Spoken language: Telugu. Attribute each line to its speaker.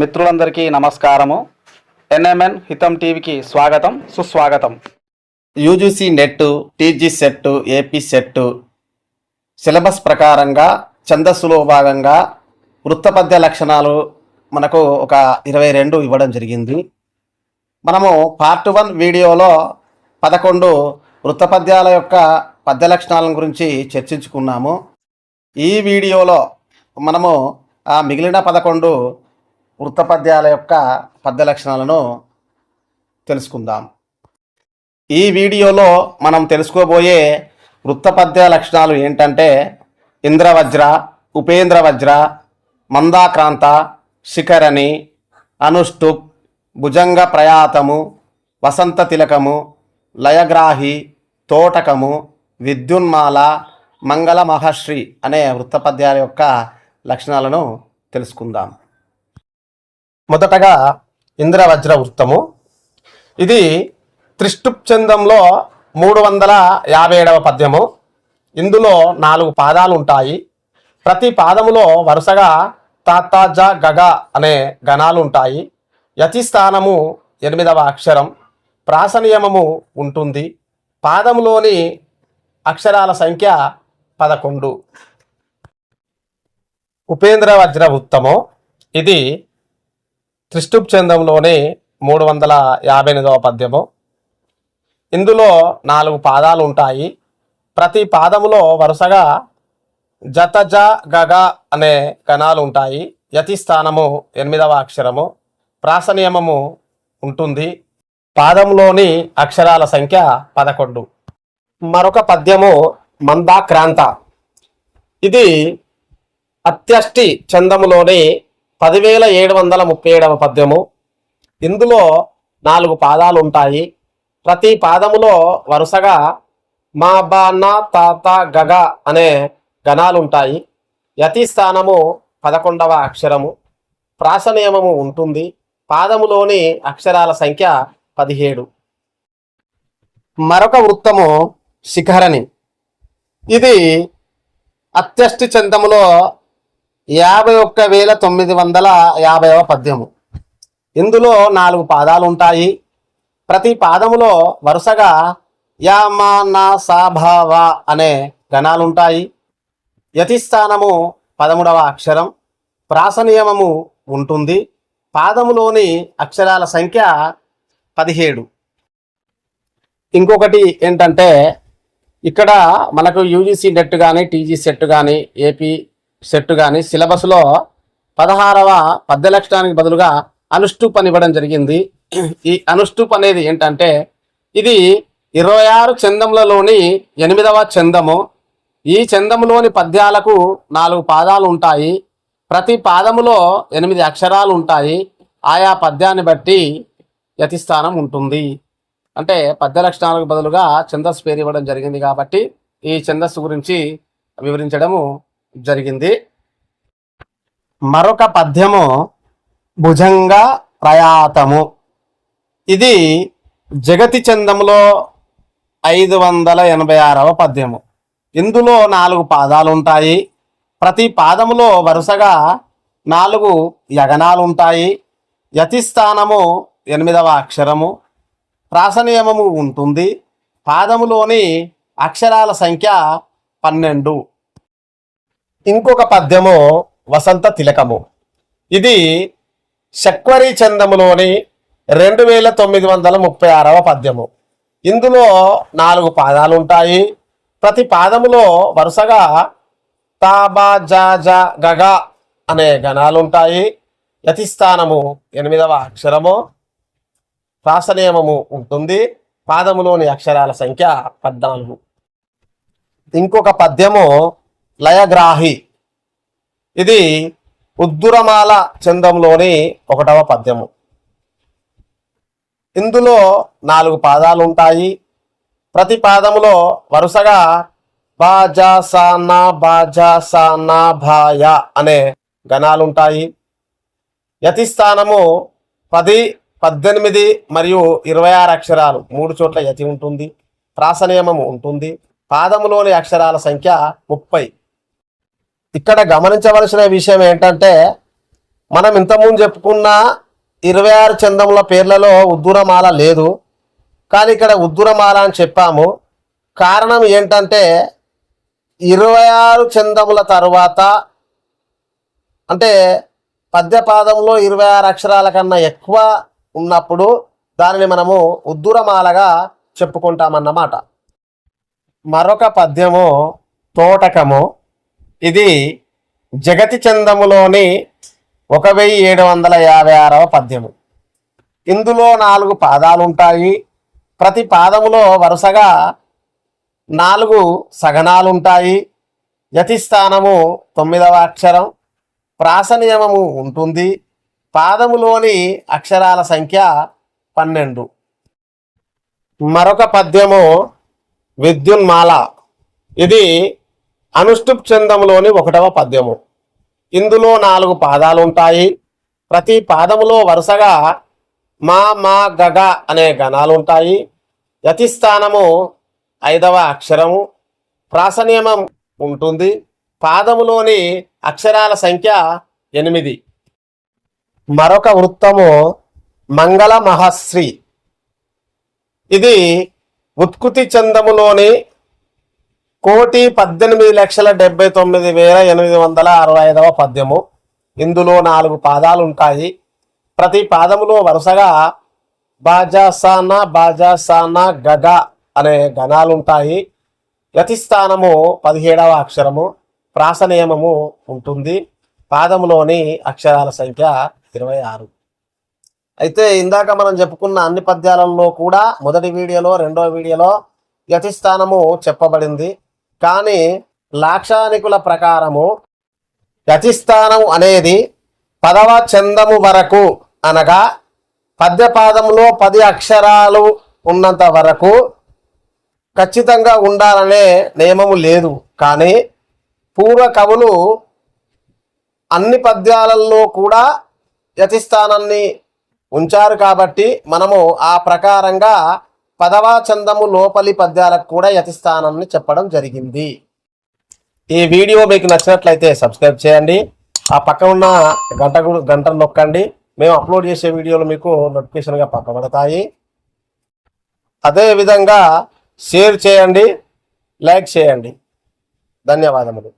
Speaker 1: మిత్రులందరికీ నమస్కారము. ఎన్ఎంఎన్ హితం టీవీకి స్వాగతం సుస్వాగతం.
Speaker 2: UGC net TG set AP set syllabus ప్రకారంగా ఛందస్సులో భాగంగా వృత్తపద్య లక్షణాలు మనకు ఒక ఇరవై రెండు ఇవ్వడం జరిగింది. మనము పార్ట్ వన్ వీడియోలో పదకొండు వృత్తపద్యాల యొక్క పద్య లక్షణాల గురించి చర్చించుకున్నాము. ఈ వీడియోలో మనము ఆ మిగిలిన పదకొండు వృత్తపద్యాల యొక్క పద్య లక్షణాలను తెలుసుకుందాం. ఈ వీడియోలో మనం తెలుసుకోబోయే వృత్తపద్య లక్షణాలు ఏంటంటే ఇంద్రవజ్ర ఉపేంద్రవజ్ర మందాక్రాంత శిఖరణి అనుష్టుప్ భుజంగ ప్రయాతము వసంత తిలకము లయగ్రాహి తోటకము విద్యున్మాల మంగళ మహర్షి అనే వృత్తపద్యాల యొక్క లక్షణాలను తెలుసుకుందాం. మొదటగా ఇంద్రవజ్ర వృత్తము. ఇది త్రిష్టుప్ చందంలో మూడు వందల యాభై ఏడవ పద్యము. ఇందులో నాలుగు పాదాలు ఉంటాయి. ప్రతి పాదములో వరుసగా తాతాజ గగ అనే గణాలు ఉంటాయి. యతిస్థానము ఎనిమిదవ అక్షరం. ప్రాసనియమము ఉంటుంది. పాదములోని అక్షరాల సంఖ్య పదకొండు. ఉపేంద్రవజ్ర వృత్తము. ఇది త్రిష్టుప్ చందంలోని మూడు వందల యాభై ఎనిమిదవ పద్యము. ఇందులో నాలుగు పాదాలు ఉంటాయి ప్రతి పాదములో వరుసగా జతజ గగ అనే గణాలు ఉంటాయి యతి స్థానము ఎనిమిదవ అక్షరము. ప్రాసనియమము ఉంటుంది. పాదంలోని అక్షరాల సంఖ్య పదకొండు. మరొక పద్యము మందాక్రాంత. ఇది అత్యష్టి చందములోని పదివేల ఏడు వందల ముప్పై ఏడవ పద్యము. ఇందులో నాలుగు పాదాలు ఉంటాయి. ప్రతి పాదములో వరుసగా మా బాన్న తాత గగ అనే గణాలు ఉంటాయి. యతి స్థానము పదకొండవ అక్షరము. ప్రాస నియమము ఉంటుంది. పాదములోని అక్షరాల సంఖ్య పదిహేడు. మరొక వృత్తము శిఖరణి. ఇది అత్యష్టి చందములో యాభై ఒక్క వేల తొమ్మిది వందల యాభైవ పద్యము. ఇందులో నాలుగు పాదాలు ఉంటాయి. ప్రతి పాదములో వరుసగా యా నా సాభావ అనే గణాలు ఉంటాయి. పదమూడవ అక్షరం. ప్రాసనియమము ఉంటుంది. పాదములోని అక్షరాల సంఖ్య పదిహేడు. ఇంకొకటి ఏంటంటే ఇక్కడ మనకు యూజీసీ నెట్ కానీ టీజీ సెట్ కానీ ఏపీ సెట్ కానీ సిలబస్లో పదహారవ పద్య లక్షణానికి బదులుగా అనుష్టుప్ అని ఇవ్వడం జరిగింది. ఈ అనుష్టుప్ అనేది ఏంటంటే ఇది ఇరవై ఆరు చందములలోని ఎనిమిదవ చందము. ఈ చందములోని పద్యాలకు నాలుగు పాదాలు ఉంటాయి. ప్రతి పాదములో ఎనిమిది అక్షరాలు ఉంటాయి. ఆయా పద్యాన్ని బట్టి యతిస్థానం ఉంటుంది. అంటే పద్య లక్షణాలకు బదులుగా ఛందస్సు పేరు ఇవ్వడం జరిగింది కాబట్టి ఈ ఛందస్సు గురించి వివరించడము జరిగింది. మరొక పద్యము భుజంగ ప్రయాతము. ఇది జగతి చందములో ఐదు వందల ఎనభై ఆరవ పద్యము. ఇందులో నాలుగు పాదాలు ఉంటాయి. ప్రతి పాదములో వరుసగా నాలుగు యగనాలు ఉంటాయి యతిస్థానము ఎనిమిదవ అక్షరము. ప్రాసనియమము ఉంటుంది. పాదములోని అక్షరాల సంఖ్య పన్నెండు. ఇంకొక పద్యము వసంత తిలకము. ఇది శక్వరి చందములోని రెండు వేల తొమ్మిది వందల ముప్పై ఆరవ పద్యము. ఇందులో నాలుగు పాదాలు ఉంటాయి. ప్రతి పాదములో వరుసగా తాబా జా జా గగ అనే గణాలు ఉంటాయి. యతిస్థానము ఎనిమిదవ అక్షరము. ప్రాసనియమము ఉంటుంది. పాదములోని అక్షరాల సంఖ్య పద్నాలుగు. ఇంకొక పద్యము లయగ్రాహి. ఇది ఉద్దురమాల చందంలోని ఒకటవ పద్యము. ఇందులో నాలుగు పాదాలు ఉంటాయి ప్రతి పాదములో వరుసగా బాజా సానా బాజా సానా భాయ అనే గణాలుంటాయి. యతిస్థానము పది పద్దెనిమిది మరియు ఇరవై ఆరు అక్షరాలు. మూడు చోట్ల యతి ఉంటుంది. ప్రాసనియమము ఉంటుంది. పాదములోని అక్షరాల సంఖ్య ముప్పై. ఇక్కడ గమనించవలసిన విషయం ఏంటంటే మనం ఇంతకుముందు చెప్పుకున్న ఇరవై ఆరు చందముల పేర్లలో ఉద్దురమాల లేదు. కానీ ఇక్కడ ఉద్దురమాల అని చెప్పాము. కారణం ఏంటంటే ఇరవై ఆరు చందముల తర్వాత అంటే పద్యపాదంలో ఇరవై ఆరు అక్షరాల కన్నా ఎక్కువ ఉన్నప్పుడు దానిని మనము ఉద్దురమాలగా చెప్పుకుంటామన్నమాట. మరొక పద్యము తోటకము. ఇది జగతి చందములోని ఒక వెయ్యి ఏడు వందల యాభై ఆరవ పద్యము. ఇందులో నాలుగు పాదాలు ఉంటాయి ప్రతి పాదములో వరుసగా నాలుగు సగనాలుంటాయి యతిస్థానము తొమ్మిదవ అక్షరం ప్రాసనియమము ఉంటుంది. పాదములోని అక్షరాల సంఖ్య పన్నెండు. మరొక పద్యము విద్యున్మాల. ఇది అనుష్టుప్ చందంలోని ఒకటవ పద్యము. ఇందులో నాలుగు పాదాలు ఉంటాయి ప్రతి పాదములో వరుసగా మా మా గగ అనే గణాలు ఉంటాయి యతిస్థానము ఐదవ అక్షరము. ప్రాసనియమం ఉంటుంది. పాదములోని అక్షరాల సంఖ్య ఎనిమిది. మరొక వృత్తము మంగళ మహశ్రీ ఇది ఉత్కుతి చందములోని కోటి పద్దెనిమిది లక్షల డెబ్బై తొమ్మిది వేల ఎనిమిది వందల అరవై ఐదవ పద్యము. ఇందులో నాలుగు పాదాలు ఉంటాయి ప్రతి పాదములో వరుసగా బాజాసాన బాజాసాన గగ అనే గణాలు ఉంటాయి యతిస్థానము పదిహేడవ అక్షరము. ప్రాస నియమము ఉంటుంది. పాదములోని అక్షరాల సంఖ్య ఇరవై ఆరు. అయితే ఇందాక మనం చెప్పుకున్న అన్ని పద్యాలలో కూడా మొదటి వీడియోలో రెండో వీడియోలో యతిస్థానము చెప్పబడింది. కానీ లాక్షానికుల ప్రకారము యతిస్థానం అనేది పదవ చందము వరకు అనగా పద్యపాదంలో పది అక్షరాలు ఉన్నంత వరకు ఖచ్చితంగా ఉండాలనే నియమము లేదు. కానీ పూర్వ కవులు అన్ని పద్యాలలో కూడా యతిస్థానాన్ని ఉంచారు కాబట్టి మనము ఆ ప్రకారంగా పదవ చందము లోపలి పద్యాలకు కూడా యతిస్థానాన్ని చెప్పడం జరిగింది. ఈ వీడియో మీకు నచ్చినట్లయితే సబ్స్క్రైబ్ చేయండి. ఆ పక్క ఉన్న గంట గంట నొక్కండి. మేము అప్లోడ్ చేసే వీడియోలు మీకు నోటిఫికేషన్గా పక్కబడతాయి అదేవిధంగా షేర్ చేయండి లైక్ చేయండి. ధన్యవాదములు.